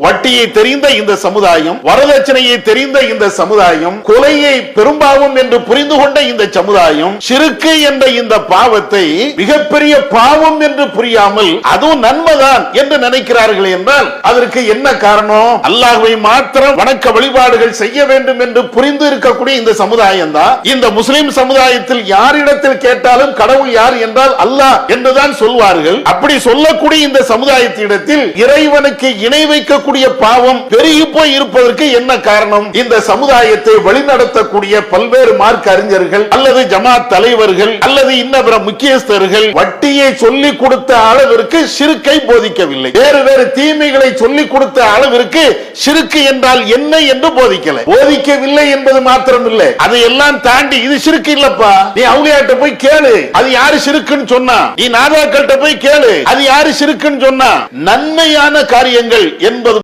வட்டியை தெரிந்த இந்த சமுதாயம் வரதட்சணையை தெரிந்த இந்த சமுதாயம் கொலையை பெரும்பாவம் என்று புரிந்து கொண்ட இந்த சமுதாயம் சிறுக்கு என்ற இந்த பாவத்தை மிகப்பெரிய பாவம் என்று புரியாமல் அதுவும் நன்மைதான் என்று நினைக்கிறார்கள் என்றால் அதற்கு என்ன காரணம்? அல்லாஹுவை மாத்திரம் வணக்க வழிபாடுகள் செய்ய வேண்டும் என்று புரிந்து இருக்கக்கூடிய இந்த சமுதாயம் தான் இந்த முஸ்லிம் சமுதாயத்தில் யாரிடத்தில் கேட்டாலும் கடவுள் யார் என்றால் அல்லாஹ் என்றுதான் சொல்வார்கள். அப்படி சொல்லக்கூடிய இந்த சமுதாயத்திடத்தில் இறைவனுக்கு இணை வைக்கக்கூடிய பாவம் பெருகி போய் இருப்பதற்கு என்ன காரணம்? இந்த சமுதாயத்தை வழிநடத்தக்கூடிய பல்வேறு மார்க் அறிஞர்கள் அல்லது ஜமாத் தலைவர்கள் அல்லது இன்ன பிற முக்கியஸ்தர்கள் வட்டியை சொல்லிக் கொடுத்த அளவிற்கு சிறுக்கை போதிக்கவில்லை. வேறு வேறு தீமைகளை சொல்லிக் கொடுத்த அளவிற்கு சிறுக்கு என்றால் என்ன என்று போதிக்கல. போதிக்கவில்லை என்பது மாத்திரம் இல்லை அதையெல்லாம் தாண்டி இது சிறுக்கு இல்லப்பா. நீ அவுளியாட்ட போய் கேளு. அது யாரு சிறுக்குன்னு சொன்னா? நீ நாதாக்கள்கிட்ட போய் கேளு. அது யாரு சிறுக்குன்னு சொன்னா? நன்மையான காரியங்கள் என்பது